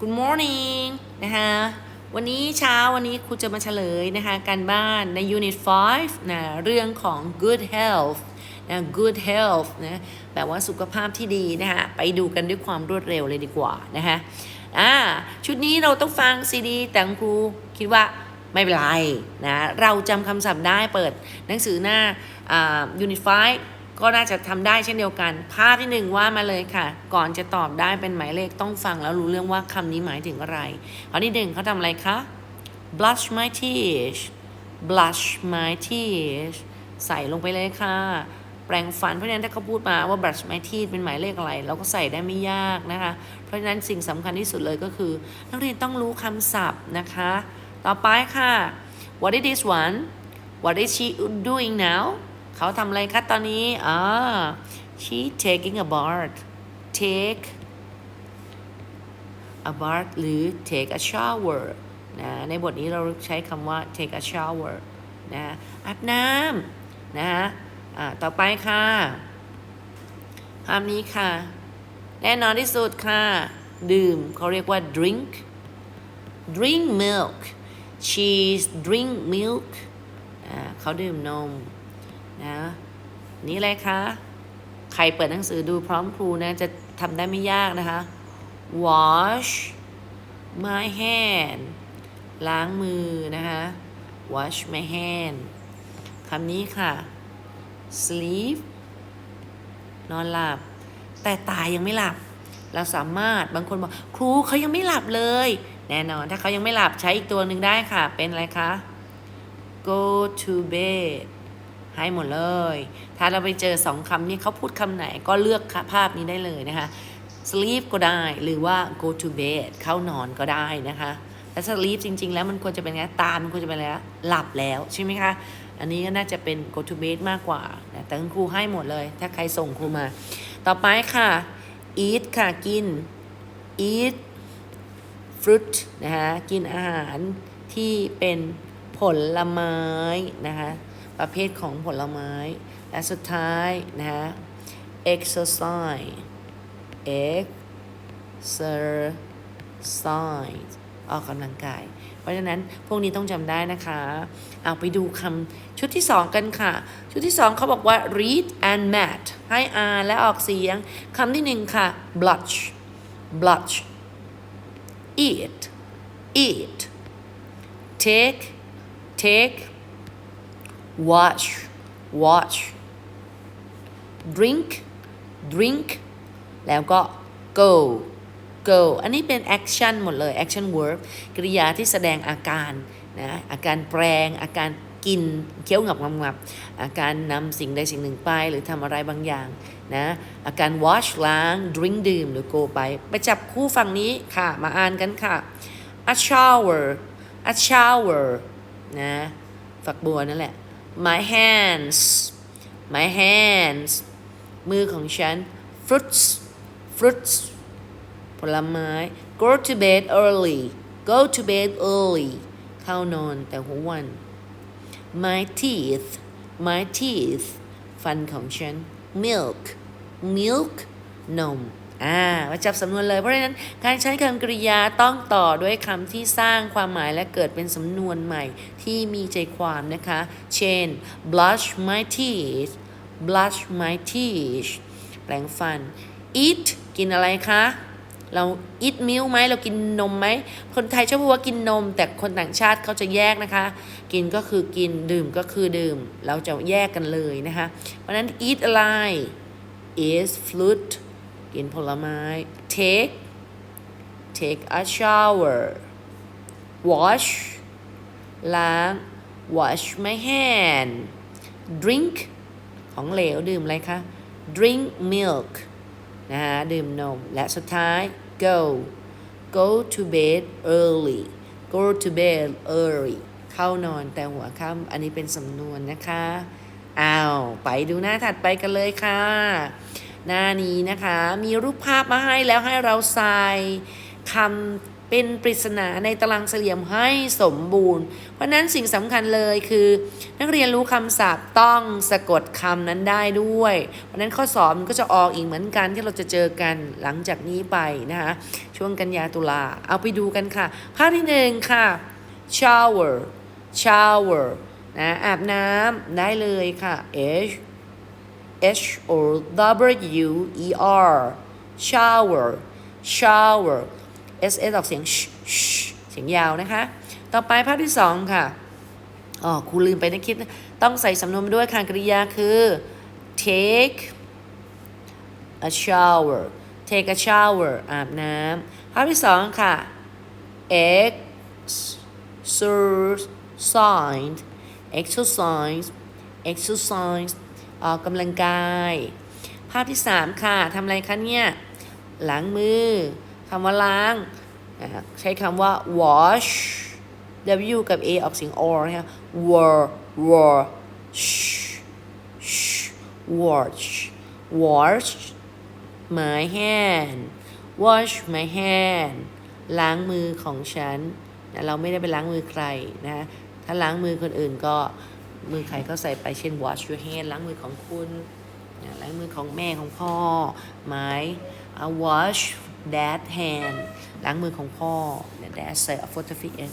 Good morning นะคะ วันนี้เช้าวันนี้ครูจะมาเฉลยนะคะการบ้านใน Unit 5นะเรื่องของ Good Health นะ Good Health นะแปลว่าสุขภาพที่ดีนะคะไปดูกันด้วยความรวดเร็วเลยดีกว่านะคะอ่าชุดนี้เราต้องฟังซีดีแต่ครูคิดว่าไม่เป็นไรนะเราจำคำศัพท์ได้เปิดหนังสือหน้าอ่า Unit 5 ก็น่าจะทำได้เช่นเดียวกัน ภาพที่หนึ่งว่ามาเลยค่ะ ก่อนจะตอบได้เป็นหมายเลขต้องฟังแล้วรู้เรื่องว่าคำนี้หมายถึงอะไรข้อที่หนึ่งเขาทำอะไรคะ blush my teeth blush my teeth ใส่ลงไปเลยค่ะ แปรงฟันเพราะฉะนั้นถ้าเขาพูดมาว่า brush my teeth เป็นหมายเลขอะไร เราก็ใส่ได้ไม่ยากนะคะ เพราะฉะนั้นสิ่งสำคัญที่สุดเลยก็คือ นักเรียนต้องรู้คำศัพท์นะคะ ต่อไปค่ะ what is this one what is she doing now เขาทำอะไรคะตอนนี้อ่า she taking a bath take a bath หรือ take a shower นะในบทนี้เราใช้คำว่า take a shower นะอาบน้ำนะอ่าต่อไปค่ะคำนี้ค่ะ แน่นอนที่สุดค่ะ ดื่มเขาเรียกว่า drink drink milk she's drink milk เขาดื่มนม นะนี่อะไรคะใครเปิดหนังสือดูพร้อมครูนะ จะทำได้ไม่ยากนะคะ wash my hand ล้างมือนะคะ wash my hand คำนี้ค่ะ sleep นอนหลับ แต่ตายยังไม่หลับ เราสามารถบางคนบอกครูเขายังไม่หลับเลย แน่นอนถ้าเขายังไม่หลับใช้อีกตัวหนึ่งได้ค่ะ เป็นอะไรคะ go to bed ให้หมดเลย ถ้าเราไปเจอสองคำนี้เขาพูดคำไหนก็เลือกภาพนี้ได้เลยนะคะ sleep ก็ได้หรือว่า go to bed เข้านอนก็ได้นะคะแต่ sleep จริง ๆ แล้วมันควรจะเป็นไงตามันควรจะเป็นอะไรนะหลับแล้วใช่ไหมคะ อันนี้ก็น่าจะเป็น go to bed มากกว่า แต่คุณครูให้หมดเลย ถ้าใครส่งครูมา ต่อไปค่ะ eat ค่ะกิน eat fruit นะคะกินอาหารที่เป็นผลไม้นะคะ ประเภทของผลไม้ และสุดท้ายนะคะ exercise exercise ออกกำลังกาย เพราะฉะนั้นพวกนี้ต้องจำได้นะคะ เอาไปดูคำชุดที่สองกันค่ะ ชุดที่สองเขาบอกว่า read and match ให้อ่านและออกเสียงคำที่หนึ่งค่ะ blush blush eat eat take take watch watch drink drink แล้วก็ go go อันนี้เป็น action หมดเลย action verb กริยาที่แสดงอาการนะอาการแปลง อาการกินเคี้ยวงับงับงับอาการนำสิ่งใดสิ่งหนึ่งไปหรือทำอะไรบางอย่างนะอาการ wash ล้าง drink ดื่มหรือ go ไป ไปจับคู่ฝั่งนี้ค่ะ มาอ่านกันค่ะ a shower a shower นะฝักบัวนั่นแหละ my hands my hands มือของฉัน fruits fruits ผลไม้ go to bed early go to bed early เข้านอนแต่หัววัน my teeth my teeth ฟันของฉัน milk milk นม อ่ามาจับสำนวนเลย เพราะฉะนั้นการใช้คำกริยาต้องต่อด้วยคำที่สร้างความหมายและเกิดเป็นสำนวนใหม่ที่มีใจความนะคะ เช่น brush my teeth brush my teeth แปรงฟัน eat กินอะไรคะ เรา eat milk ไหมเรากินนมไหม คนไทยชอบพูดว่ากินนม แต่คนต่างชาติเขาจะแยกนะคะ กินก็คือกินดื่มก็คือดื่ม เราจะแยกกันเลยนะคะ เพราะฉะนั้น eat อะไร is fruit กินผลไม้ take take a shower wash ล้าง wash my hand drink ของเหลวดื่มอะไรคะ drink milk นะฮะดื่มนม และสุดท้าย go go to bed early go to bed early เข้านอนแต่หัวค่ำอันนี้เป็นสำนวนนะคะ อ้าว ไปดูหน้าถัดไปกันเลยค่ะ หน้านี้นะคะ มีรูปภาพมาให้แล้วให้เราใส่คำเป็นปริศนาในตารางสี่เหลี่ยมให้สมบูรณ์ เพราะนั้นสิ่งสำคัญเลยคือ นักเรียนรู้คำศัพท์ต้องสะกดคำนั้นได้ด้วย เพราะฉะนั้นข้อสอบมันก็จะออกอีกเหมือนกันที่เราจะเจอกันหลังจากนี้ไปนะคะ ช่วงกันยาตุลาเอาไปดูกันค่ะ ภาพที่หนึ่งค่ะ shower shower นะอาบน้ำได้เลยค่ะ H H O W E R shower shower S S ออกเสียง sh sh เสียงยาวนะคะ ต่อไปภาพที่สองค่ะอ๋อครูลืมไปนะคิด ต้องใส่สำนวนด้วยค่ะกริยาคือ take a shower take a shower อาบน้ำภาพที่สองค่ะ exercise exercise exercise ออกกำลังกาย ภาพที่สามค่ะทำอะไรคะเนี่ยล้างมือคำว่าล้าง ใช้คำว่า wash W กับ A ออกเสียง or นะคะ war war wash wash my hand wash my hand ล้างมือของฉัน เราไม่ได้ไปล้างมือใครนะ ถ้าล้างมือคนอื่นก็ มือใครก็ใส่ไปเช่น wash your hand ล้างมือของคุณล้างมือของแม่ของพ่อ my uh, wash that hand ล้างมือของพ่อเนี่ย that ใส่ apostrophe s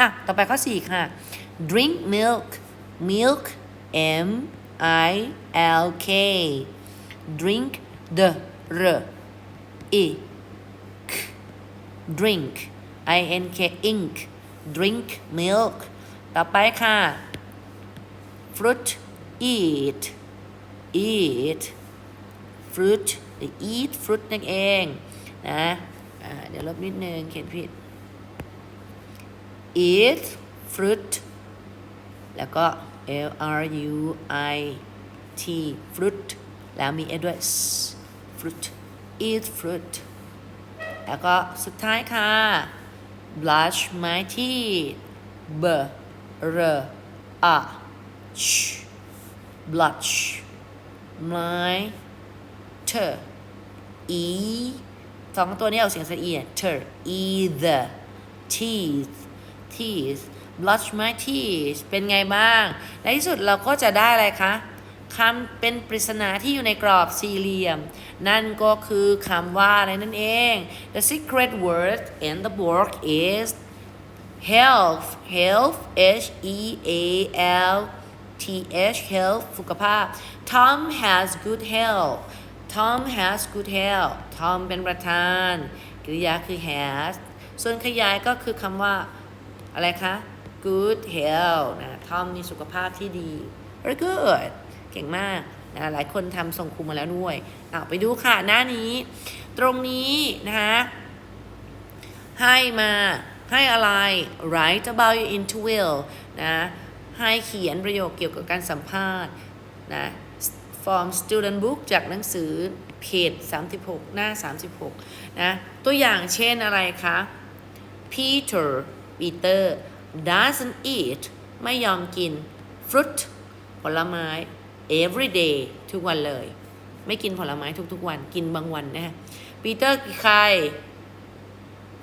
อะ ต่อไปข้อ 4 ค่ะ drink milk milk M I L K drink the r e k drink I N K ink drink milk ต่อไปค่ะ fruit eat eat fruit eat fruit นั่นเองนะเดี๋ยวลบนิดนึงเขียนผิด eat fruit แล้วก็ L R U I T fruit แล้วมี s ด้วย fruit eat fruit แล้วก็สุดท้ายค่ะ brush my teeth b r a sh blush my t e สองตัวนี้เอาเสียงสะอีเ t e the teeth teeth brush my teeth เป็นไงบ้าง ในที่สุดเราก็จะได้อะไรคะคำเป็นปริศนาที่อยู่ในกรอบสี่เหลี่ยม นั่นก็คือคำว่าอะไรนั่นเอง the secret word in the book is health health H E A L T H health สุขภาพ Tom has good health Tom has good health Tom เป็นประธาน กริยาคือ has ส่วนขยายก็คือคำว่า อะไรคะ good health นะ Tom มีสุขภาพที่ดี very good เก่งมากนะหลายคนทำส่งครูมาแล้วด้วยเอาไปดูค่ะ หน้านี้ ตรงนี้นะคะให้มาให้อะไร write about your interview นะ ให้เขียนประโยคเกี่ยวกับการสัมภาษณ์นะ from student book จากหนังสือเพจ 36 หน้า 36 นะ ตัวอย่างเช่นอะไรคะ Peter Peter doesn't eat ไม่ยอมกิน fruit ผลไม้ every day ทุกวันเลย ไม่กินผลไม้ทุกๆ วันกินบางวันนะฮะ Peter คือใคร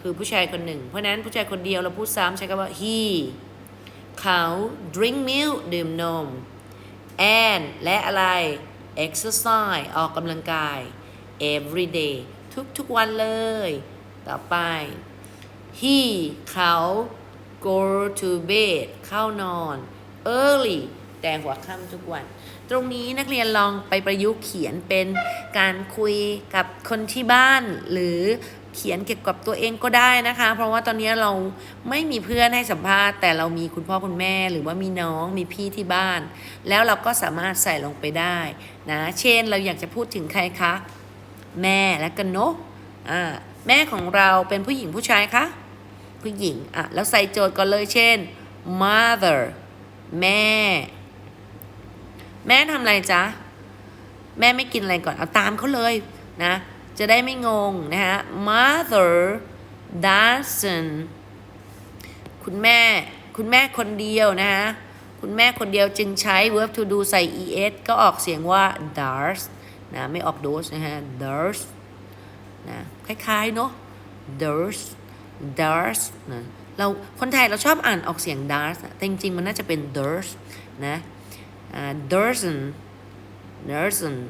คือผู้ชายคนหนึ่ง เพราะนั้นผู้ชายคนเดียวเราพูดซ้ำใช้คำว่า he เขา drink milk ดื่มนม and และอะไร exercise ออกกำลังกาย every day ทุกๆวันเลย ต่อไป he เขา go to bed เข้านอน early แต่หัวค่ำทุกวัน ตรงนี้นักเรียนลองไปประยุกต์เขียนเป็นการคุยกับคนที่บ้าน หรือ เขียนเกี่ยวกับตัวเองก็ได้นะคะ เพราะว่าตอนนี้เราไม่มีเพื่อนให้สัมภาษณ์ แต่เรามีคุณพ่อคุณแม่หรือว่ามีน้องมีพี่ที่บ้าน แล้วเราก็สามารถใส่ลงไปได้นะ เช่นเราอยากจะพูดถึงใครคะ แม่และกันเนาะอ่าแม่ของเราเป็นผู้หญิงผู้ชายคะผู้หญิงอะแล้วใส่โจทย์ก่อนเลยเช่น mother แม่ แม่ทำอะไรจ๊ะ แม่ไม่กินอะไรก่อน เอาตามเขาเลยนะ จะได้ไม่งงนะฮะ mother doesn't คุณแม่ คุณแม่คนเดียวนะฮะคุณแม่คนเดียวจึงใช้ verb to do ใส่ es ก็ออกเสียงว่า does นะ ไม่ออก does นะฮะ does นะ คล้ายๆ เนอะ does does นะเราคนไทยเราชอบอ่านออกเสียง does แต่จริงๆ มันน่าจะเป็น does นะ doesn't doesn't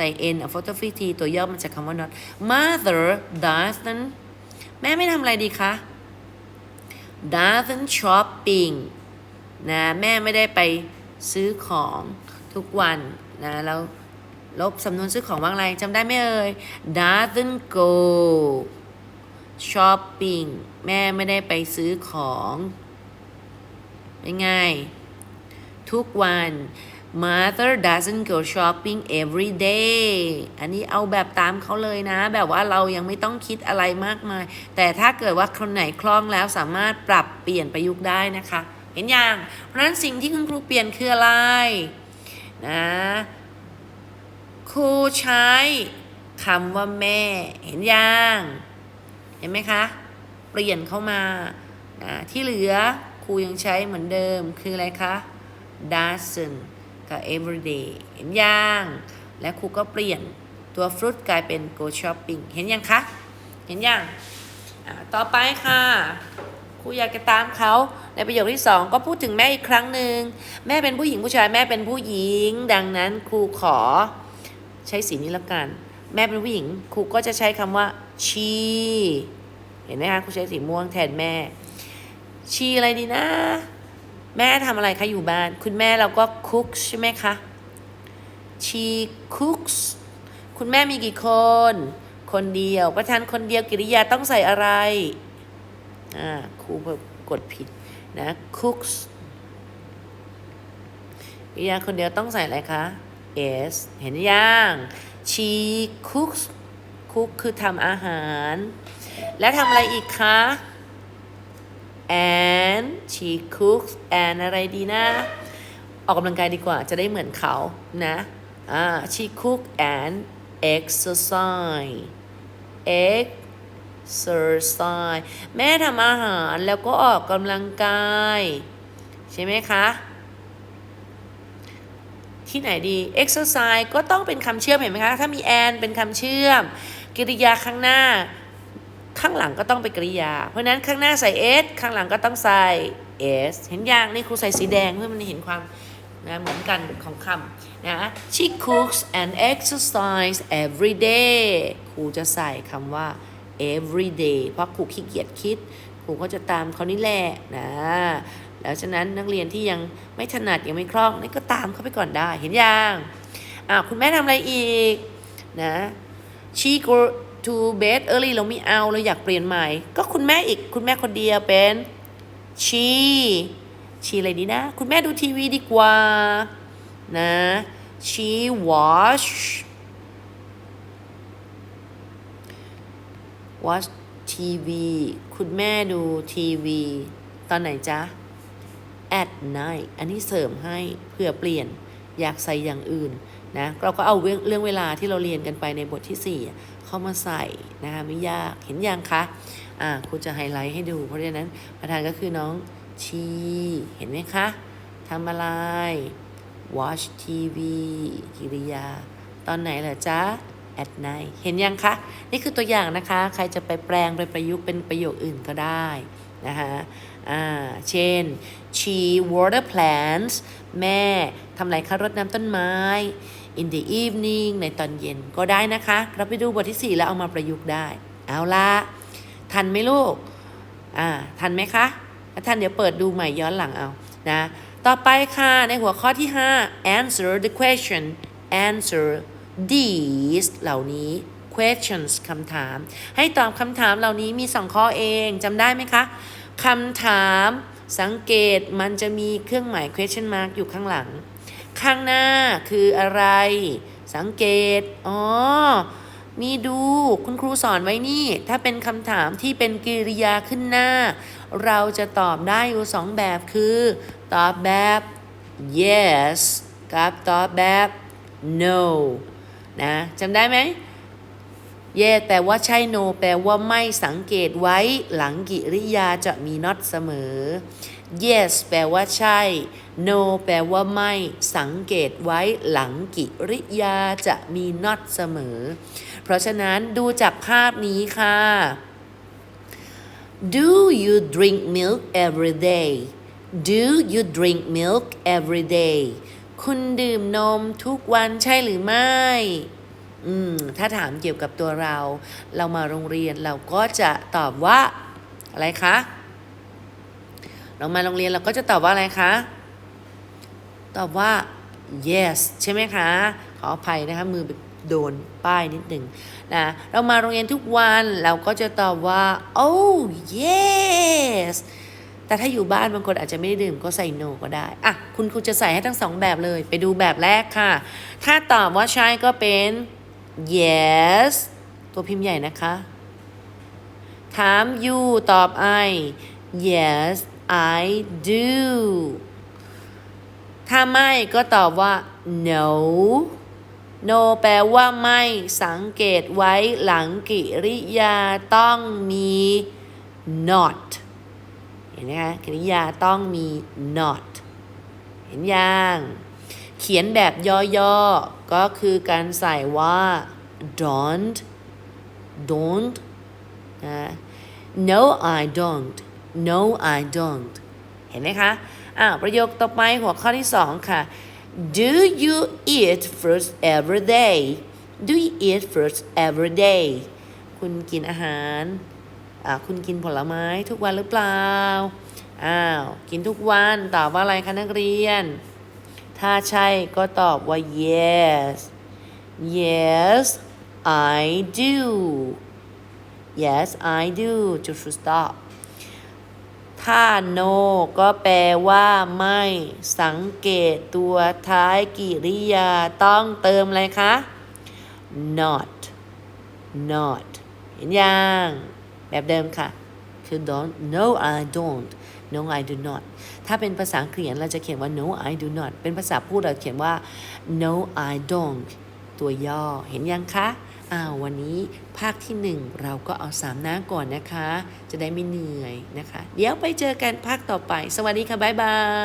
ส่ n apostrophe t ตัวย่อมาจากคำว่า not mother doesn't แม่ไม่ทำอะไรดีคะ doesn't shopping นะแม่ไม่ได้ไปซื้อของทุกวันนะแล้วลบสำนวนซื้อของว่าอะไรจำได้ไหมเอ่ย doesn't go shopping แม่ไม่ได้ไปซื้อของเป็นไงทุกวัน mother doesn't go shopping every day อันนี้เอาแบบตามเขาเลยนะ แบบว่าเรายังไม่ต้องคิดอะไรมากมาย แต่ถ้าเกิดว่าคนไหนคล่องแล้วสามารถปรับเปลี่ยนประยุกต์ได้นะคะ เห็นอยังเพราะฉะนั้นสิ่งที่คุณครูเปลี่ยนคืออะไรนะครูใช้คำว่าแม่ เห็นอยังเห็นไหมคะ เปลี่ยนเข้ามานะที่เหลือครูยังใช้เหมือนเดิมคืออะไรคะ doesn't กับ everyday เห็นยัง และครูก็เปลี่ยนตัว fruit กลายเป็น go shopping เห็นยังคะ เห็นยังต่อไปค่ะครูอยากจะตามเขาในประโยคที่สองก็พูดถึงแม่อีกครั้งหนึ่งแม่เป็นผู้หญิงผู้ชายแม่เป็นผู้หญิง ดังนั้นครูขอใช้สีนี้แล้วกัน แม่เป็นผู้หญิงครูก็จะใช้คำว่า she เห็นไหมคะครูใช้สีม่วงแทนแม่ she อะไรดีนะ แม่ทำอะไรคะอยู่บ้าน คุณแม่เราก็ cook ใช่ไหมคะ she cooks คุณแม่มีกี่คน คนเดียว ประธานคนเดียวกิริยาต้องใส่อะไร อ่าครูกดผิดนะ cooks กิริยาคนเดียวต้องใส่อะไรคะ s เห็นยัง she cooks cook คือทำอาหาร แล้วทำอะไรอีกคะ and she cooks and อะไรดีนะ ออกกำลังกายดีกว่าจะได้เหมือนเขานะอ่า she cook and exercise exercise แม่ทำอาหารแล้วก็ออกกำลังกาย ใช่ไหมคะ ที่ไหนดี exercise ก็ต้องเป็นคำเชื่อมเห็นไหมคะ ถ้ามี and เป็นคำเชื่อม กริยาข้างหน้า ข้างหลังก็ต้องเป็นกริยา เพราะนั้นข้างหน้าใส่ s ข้างหลังก็ต้องใส่ s เห็นยังนี่ครูใส่สีแดงเพื่อมันเห็นความนะเหมือนกันของคำนะ she cooks and exercise every day ครูจะใส่คำว่า every day เพราะครูขี้เกียจคิด ครูก็จะตามเขานี่แหละนะแล้วฉะนั้นนักเรียนที่ยังไม่ถนัดยังไม่คล่องนี่ก็ตามเขาไปก่อนได้เห็นยังอ่าคุณแม่ทำอะไรอีกนะ she go to bed early เราไม่เอาเราอยากเปลี่ยนใหม่ ก็คุณแม่อีกคุณแม่คนเดียวเป็น she she อะไรดีนะ คุณแม่ดูทีวีดีกว่า นะ she watch watch TV คุณแม่ดูทีวี ตอนไหนจ๊ะ at night อันนี้เสริมให้เพื่อเปลี่ยนอยากใส่อย่างอื่นนะเราก็เอาเรื่องเรื่องเวลาที่เราเรียนกันไปในบทที่ 4 เข้ามาใส่นะคะไม่ยากเห็นยังคะอ่าครูจะไฮไลท์ให้ดู เพราะฉะนั้นประธานก็คือน้องชีเห็นไหมคะทำอะไร watch TV กิริยา ตอนไหนเหรอจ๊ะ at night เห็นยังคะ นี่คือตัวอย่างนะคะ ใครจะไปแปลงไปประยุกต์เป็นประโยคอื่นก็ได้นะคะอ่าเช่น she water plants แม่ทำไรคะรดน้ำต้นไม้ in the evening ในตอนเย็นก็ได้นะคะ เราไปดูบทที่ 4 แล้วเอามาประยุกต์ได้ เอาละทันไหมลูก อ่า ทันไหมคะถ้าทันเดี๋ยวเปิดดูใหม่ย้อนหลังเอา นะ ต่อไปค่ะในหัวข้อที่ 5 answer the question answer these เหล่านี้ questions คำถาม ให้ตอบคำถามเหล่านี้มีสองข้อเองจำได้ไหมคะคำถามสังเกตมันจะมีเครื่องหมาย question mark อยู่ข้างหลัง ข้างหน้าคืออะไร สังเกต อ๋อ มีดู คุณครูสอนไว้นี่ ถ้าเป็นคำถามที่เป็นกริยาขึ้นหน้า เราจะตอบได้อยู่สองแบบคือ ตอบแบบ yes กับตอบแบบ no นะจำได้ไหม yes แปลว่าใช่ no แปลว่าไม่สังเกตไว้หลังกิริยาจะมี not เสมอ yes แปลว่าใช่ no แปลว่าไม่ สังเกตไว้หลังกิริยาจะมี not เสมอ เพราะฉะนั้นดูจากภาพนี้ค่ะ Do you drink milk every day Do you drink milk every day คุณดื่มนมทุกวันใช่หรือไม่อืมถ้าถามเกี่ยวกับตัวเรา เรามาโรงเรียนเราก็จะตอบว่า อะไรคะ เรามาโรงเรียนเราก็จะตอบว่าอะไรคะ ตอบว่า yes ใช่ไหมคะ ขออภัยนะคะ มือโดนป้ายนิดหนึ่งนะ เรามาโรงเรียนทุกวันเราก็จะตอบว่า oh yes แต่ถ้าอยู่บ้านบางคนอาจจะไม่ได้ดื่มก็ใส่ no ก็ได้ อะ คุณครูจะใส่ให้ทั้งสองแบบเลย ไปดูแบบแรกค่ะ ถ้าตอบว่าใช่ก็เป็น yes ตัวพิมพ์ใหญ่นะคะ ถาม you ตอบ I yes I do ถ้าไม่ก็ตอบว่า no no แปลว่าไม่สังเกตไว้หลังกิริยาต้องมี not เห็นไหมคะกริยาต้องมี not เห็นยังเขียนแบบย่อๆ ก็คือการใส่ว่า don't don't นะ no I don't no I don't เห็นไหมคะอ่าประโยคต่อไปหัวข้อที่สองค่ะ do you eat fruits every day do you eat fruits every day คุณกินอาหารอ่าคุณกินผลไม้ทุกวันหรือเปล่า อ้าว กินทุกวันตอบว่าอะไรคะนักเรียน ถ้าใช่ก็ตอบว่า yes yes I do yes I do จุด full stop ถ้า no ก็แปลว่า ไม่ สังเกตตัวท้ายกิริยาต้องเติมอะไรคะ not not เห็นยัง แบบเดิมค่ะ คือ don't no I don't no I do not ถ้าเป็นภาษาเขียนเราจะเขียนว่า no I do not เป็นภาษาพูดเราเขียนว่า no I don't ตัวย่อ เห็นยังคะ อ้าววันนี้ภาคที่หนึ่งเราก็เอาสามหน้าก่อนนะคะ จะได้ไม่เหนื่อยนะคะ เดี๋ยวไปเจอกันภาคต่อไป สวัสดีค่ะ บ๊ายบาย